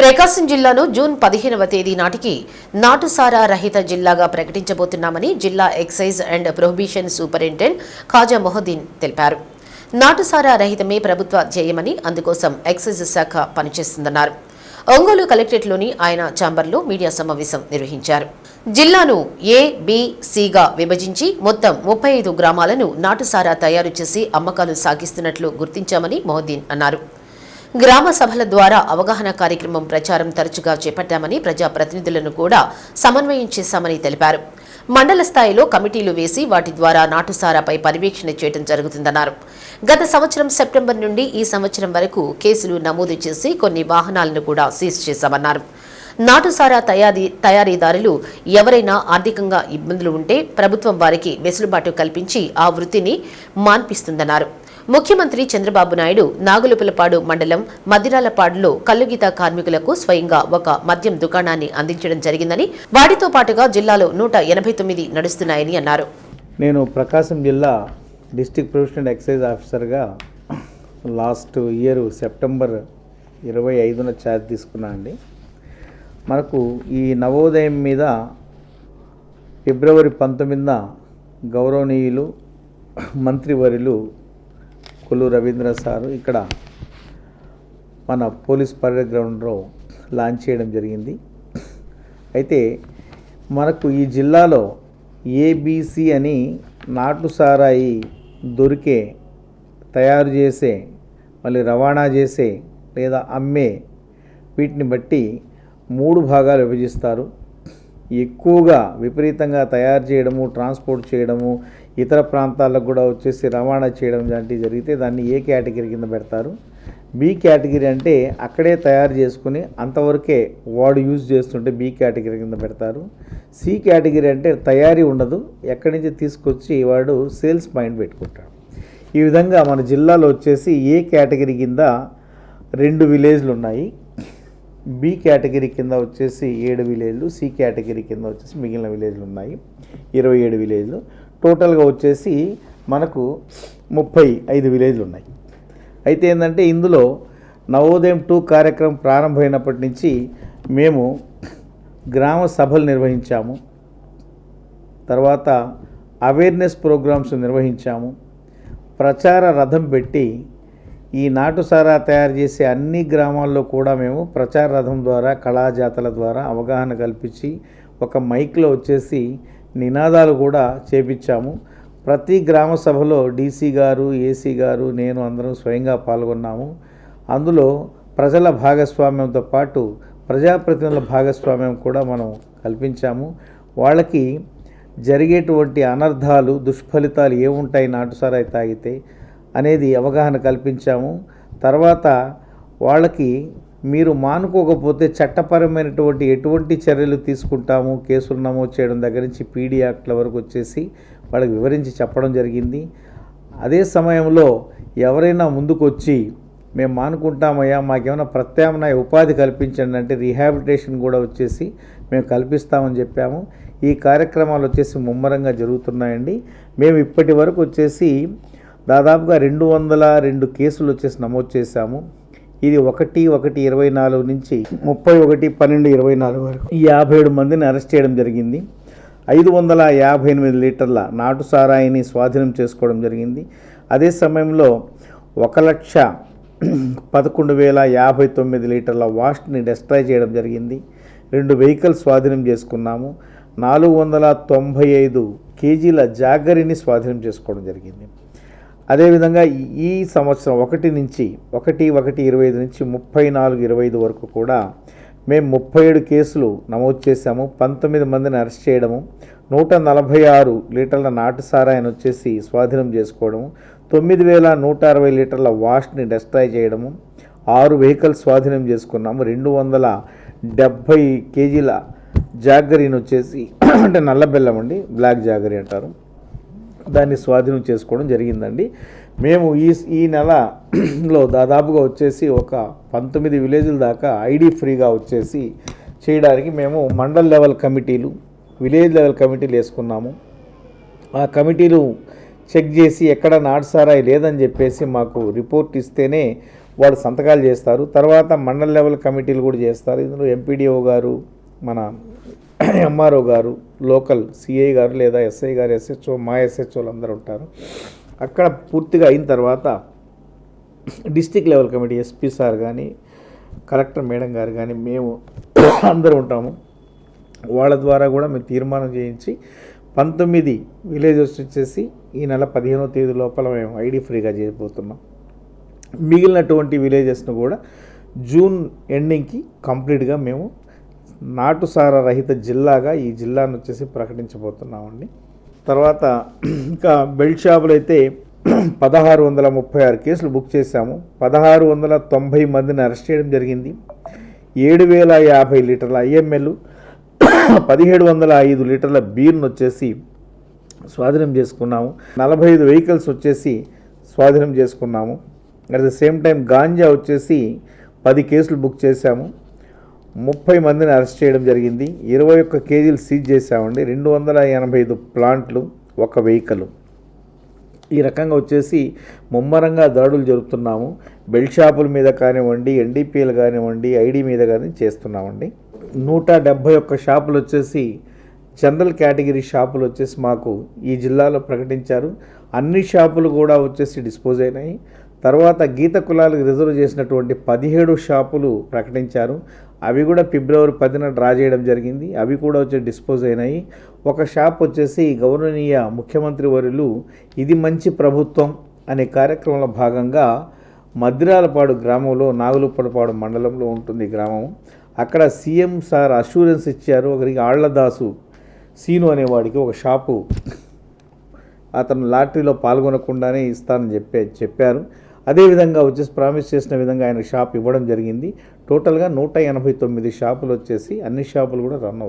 ప్రకాశం జిల్లాను జూన్ పదిహేనవ తేదీ నాటికి నాటుసారా రహిత జిల్లాగా ప్రకటించబోతున్నామని జిల్లా excise and prohibition superintendent Khaja Mohiddin తెలిపారు. నాటుసారా రహితమే ప్రభుత్వ ధ్యేయమని అందుకోసం ఎక్సైజ్ శాఖ పనిచేస్తుందన్నారు. ఒంగోలు కలెక్టరేట్లోని ఆయన ఛాంబర్లో మీడియా సమావేశం నిర్వహించారు. జిల్లాను ఏ బిసిగా విభజించి మొత్తం ముప్పై ఐదు గ్రామాలను నాటుసారా తయారు చేసి అమ్మకాలు సాగిస్తున్నట్లు గుర్తించామని మొహద్దీన్ అన్నారు. గ్రామ సభల ద్వారా అవగాహన కార్యక్రమం ప్రచారం తరచుగా చేపట్టామని ప్రజాప్రతినిధులను కూడా సమన్వయం చేశామని తెలిపారు. మండల స్థాయిలో కమిటీలు వేసి వాటి ద్వారా నాటుసారాపై పర్యవేక్షణ చేయడం జరుగుతుందన్నారు. గత సంవత్సరం సెప్టెంబర్ నుండి ఈ సంవత్సరం వరకు కేసులు నమోదు చేసి కొన్ని వాహనాలను కూడా సీజ్ చేశామన్నారు. నాటుసారా తయారీ తయారీదారులు ఎవరైనా ఆర్థికంగా ఇబ్బందులు ఉంటే ప్రభుత్వం వారికి వెసులుబాటు కల్పించి ఆ వృత్తిని మాన్పిస్తుందన్నారు. ముఖ్యమంత్రి చంద్రబాబు నాయుడు నాగులుపులపాడు మండలం మదిరాలపాడులో కల్లుగీత కార్మికులకు స్వయంగా ఒక మద్యం దుకాణాన్ని అందించడం జరిగిందని వాటితో పాటుగా జిల్లాలో నూట ఎనభై తొమ్మిది నడుస్తున్నాయని అన్నారు. నేను ప్రకాశం జిల్లా డిస్టిక్ ప్రొఫెషనల్ ఎక్సైజ్ ఆఫీసర్గా లాస్ట్ ఇయర్ సెప్టెంబర్ ఇరవై ఐదున ఛార్జ్ తీసుకున్నా అండి. మనకు ఈ నవోదయం మీద ఫిబ్రవరి పంతొమ్మిదిన గౌరవనీయులు మంత్రివర్యులు కొల్లు రవీంద్ర సారు ఇక్కడ మన పోలీస్ పరేడ్ గ్రౌండ్లో లాంచ్ చేయడం జరిగింది. అయితే మనకు ఈ జిల్లాలో ఏబీసీ అని నాటు సారాయి దొరికే తయారు చేసే మళ్ళీ రవాణా చేసే లేదా అమ్మే వీటిని బట్టి మూడు భాగాలు విభజిస్తారు. ఎక్కువగా విపరీతంగా తయారు చేయడము ట్రాన్స్పోర్ట్ చేయడము ఇతర ప్రాంతాలకు కూడా వచ్చేసి రవాణా చేయడం లాంటివి జరిగితే దాన్ని ఏ కేటగిరీ కింద పెడతారు? బి కేటగిరీ అంటే అక్కడే తయారు చేసుకుని అంతవరకే వాడు యూజ్ చేస్తుంటే బి కేటగిరీ కింద పెడతారు. సి కేటగిరీ అంటే తయారీ ఉండదు. ఎక్కడి నుంచి తీసుకొచ్చి వాడు సేల్స్ పాయింట్ పెట్టుకుంటాడు. ఈ విధంగా మన జిల్లాలో వచ్చేసి ఏ కేటగిరీ కింద రెండు విలేజ్లు ఉన్నాయి. బి కేటగిరీ కింద వచ్చేసి ఏడు విలేజ్లు సి కేటగిరీ కింద వచ్చేసి మిగిలిన విలేజ్లు ఉన్నాయి. ఇరవై ఏడు విలేజ్లు. టోటల్గా వచ్చేసి మనకు ముప్పై ఐదు విలేజ్లు ఉన్నాయి. అయితే ఏంటంటే ఇందులో నవోదయం టూ కార్యక్రమం ప్రారంభమైనప్పటి నుంచి మేము గ్రామ సభలు నిర్వహించాము. తర్వాత అవేర్నెస్ ప్రోగ్రామ్స్ నిర్వహించాము. ప్రచార రథం పెట్టి ఈ నాటుసారా తయారు చేసే అన్ని గ్రామాల్లో కూడా మేము ప్రచార రథం ద్వారా కళాజాతల ద్వారా అవగాహన కల్పించి ఒక మైక్లో వచ్చేసి నినాదాలు కూడా చేపించాము. ప్రతి గ్రామ సభలో డీసీ గారు ఏసీ గారు నేను అందరం స్వయంగా పాల్గొన్నాము. అందులో ప్రజల భాగస్వామ్యంతో పాటు ప్రజాప్రతినిధుల భాగస్వామ్యం కూడా మనం కల్పించాము. వాళ్ళకి జరిగేటువంటి అనర్థాలు దుష్ఫలితాలు ఏముంటాయి నాటుసారాయి తాగితే అనేది అవగాహన కల్పించాము. తర్వాత వాళ్ళకి మీరు మానుకోకపోతే చట్టపరమైనటువంటి ఎటువంటి చర్యలు తీసుకుంటాము? కేసులు నమోదు చేయడం దగ్గర నుంచి పీడీ యాక్ట్ల వరకు వచ్చేసి వాళ్ళకి వివరించి చెప్పడం జరిగింది. అదే సమయంలో ఎవరైనా ముందుకొచ్చి మేము మానుకుంటామయ్యా మాకేమైనా ప్రత్యామ్నాయ ఉపాధి కల్పించండి అంటే రీహాబిలిటేషన్ కూడా వచ్చేసి మేము కల్పిస్తామని చెప్పాము. ఈ కార్యక్రమాలు వచ్చేసి ముమ్మరంగా జరుగుతున్నాయండి. మేము ఇప్పటి వరకు వచ్చేసి దాదాపుగా రెండు వందల రెండు కేసులు వచ్చేసి నమోదు చేశాము. ఇది ఒకటి ఒకటి ఇరవై నాలుగు నుంచి ముప్పై ఒకటి పన్నెండు ఇరవై నాలుగు వరకు. ఈ యాభై ఏడు మందిని అరెస్ట్ చేయడం జరిగింది. ఐదు వందల యాభై ఎనిమిది లీటర్ల నాటు సారాయిని స్వాధీనం చేసుకోవడం జరిగింది. అదే సమయంలో ఒక లక్ష పదకొండు వేల యాభై తొమ్మిది లీటర్ల వాష్ని డెస్ట్రాయ్ చేయడం జరిగింది. రెండు వెహికల్స్ స్వాధీనం చేసుకున్నాము. నాలుగు వందల తొంభై ఐదు కేజీల జాగరిని స్వాధీనం చేసుకోవడం జరిగింది. అదేవిధంగా ఈ- సంవత్సరం ఒకటి నుంచి ఒకటి ఒకటి ఇరవై ఐదు నుంచి ముప్పై నాలుగు ఇరవై ఐదు వరకు కూడా మేము ముప్పై ఏడు కేసులు నమోదు చేశాము. పంతొమ్మిది మందిని అరెస్ట్ చేయడము నూట నలభై ఆరు లీటర్ల నాటు సారాయిని వచ్చేసి స్వాధీనం చేసుకోవడము తొమ్మిది వేల నూట అరవై లీటర్ల వాష్ని డెస్ట్రాయ్ చేయడము ఆరు వెహికల్స్ స్వాధీనం చేసుకున్నాము. రెండు వందల డెబ్భై కేజీల జాగరీని వచ్చేసి అంటే నల్ల బెల్లం అండి బ్లాక్ జాగరీ అంటారు. దాన్ని స్వాధీనం చేసుకోవడం జరిగిందండి. మేము ఈ ఈ నెలలో దాదాపుగా వచ్చేసి ఒక పంతొమ్మిది విలేజ్ల దాకా ఐడి ఫ్రీగా వచ్చేసి చేయడానికి మేము మండల్ లెవెల్ కమిటీలు విలేజ్ లెవెల్ కమిటీలు వేసుకున్నాము. ఆ కమిటీలు చెక్ చేసి ఎక్కడ నాటుసారాయి లేదని చెప్పేసి మాకు రిపోర్ట్ ఇస్తేనే వాళ్ళు సంతకాలు చేస్తారు. తర్వాత మండల్ లెవెల్ కమిటీలు కూడా చేస్తారు. ఇందులో ఎంపీడీఓ గారు మన ఎంఆర్ఓ గారు లోకల్ సిఐ గారు లేదా ఎస్ఐ గారు ఎస్హెచ్ఓ మా ఎస్హెచ్ఓలు అందరూ ఉంటారు. అక్కడ పూర్తిగా అయిన తర్వాత district level committee SP sir కానీ కలెక్టర్ మేడం గారు కానీ మేము అందరూ ఉంటాము. వాళ్ళ ద్వారా కూడా మేము తీర్మానం చేయించి పంతొమ్మిది విలేజెస్ వచ్చేసి ఈ నెల పదిహేనో తేదీ లోపల మేము ఐడి ఫ్రీగా చేయబోతున్నాం. మిగిలినటువంటి విలేజెస్ను కూడా జూన్ ఎండింగ్కి కంప్లీట్గా మేము నాటుసార రహిత జిల్లాగా ఈ జిల్లాను వచ్చేసి ప్రకటించబోతున్నామండి. తర్వాత ఇంకా బెల్ట్ షాపులు అయితే పదహారు వందల ముప్పై ఆరు కేసులు బుక్ చేశాము. పదహారు వందల తొంభై మందిని అరెస్ట్ చేయడం జరిగింది. ఏడు వేల యాభై లీటర్ల ఐఎంఎల్ పదిహేడు వందల ఐదు లీటర్ల బీర్ను వచ్చేసి స్వాధీనం చేసుకున్నాము. నలభై ఐదు వెహికల్స్ వచ్చేసి స్వాధీనం చేసుకున్నాము. At the same time ganja వచ్చేసి పది కేసులు బుక్ చేశాము. ముప్పై మందిని అరెస్ట్ చేయడం జరిగింది. ఇరవై ఒక్క కేజీలు సీజ్ చేశామండి. రెండు వందల ఎనభై ఐదు ప్లాంట్లు ఒక వెహికల్. ఈ రకంగా వచ్చేసి ముమ్మరంగా దాడులు జరుపుతున్నాము. బెల్ట్ షాపుల మీద కానివ్వండి ఎన్డీపీలు కానివ్వండి ఐడి మీద కానీ చేస్తున్నామండి. నూట డెబ్భై ఒక్క షాపులు వచ్చేసి జనరల్ కేటగిరీ షాపులు వచ్చేసి మాకు ఈ జిల్లాలో ప్రకటించారు. అన్ని షాపులు కూడా వచ్చేసి డిస్పోజ్ అయినాయి. తర్వాత గీత కులాలకు రిజర్వ్ చేసినటువంటి పదిహేడు షాపులు ప్రకటించారు. అవి కూడా ఫిబ్రవరి పదిన డ్రా చేయడం జరిగింది. అవి కూడా వచ్చి డిస్పోజ్ అయినాయి. ఒక షాప్ వచ్చేసి గౌరవనీయ ముఖ్యమంత్రి వర్యులు ఇది మంచి ప్రభుత్వం అనే కార్యక్రమంలో భాగంగా మద్రాలపాడు గ్రామంలో నాగులుప్పడపాడు మండలంలో ఉంటుంది గ్రామం. అక్కడ సీఎం సార్ అష్యూరెన్స్ ఇచ్చారు. ఒకరికి ఆళ్ళదాసు సీను అనేవాడికి ఒక షాపు అతను లాటరీలో పాల్గొనకుండానే ఇస్తానని చెప్పే చెప్పారు. అదేవిధంగా వచ్చేసి ప్రామిస్ చేసిన విధంగా ఆయన షాప్ ఇవ్వడం జరిగింది. టోటల్గా నూట ఎనభై తొమ్మిది షాపులు వచ్చేసి అన్ని షాపులు కూడా రన్ అవుతాయి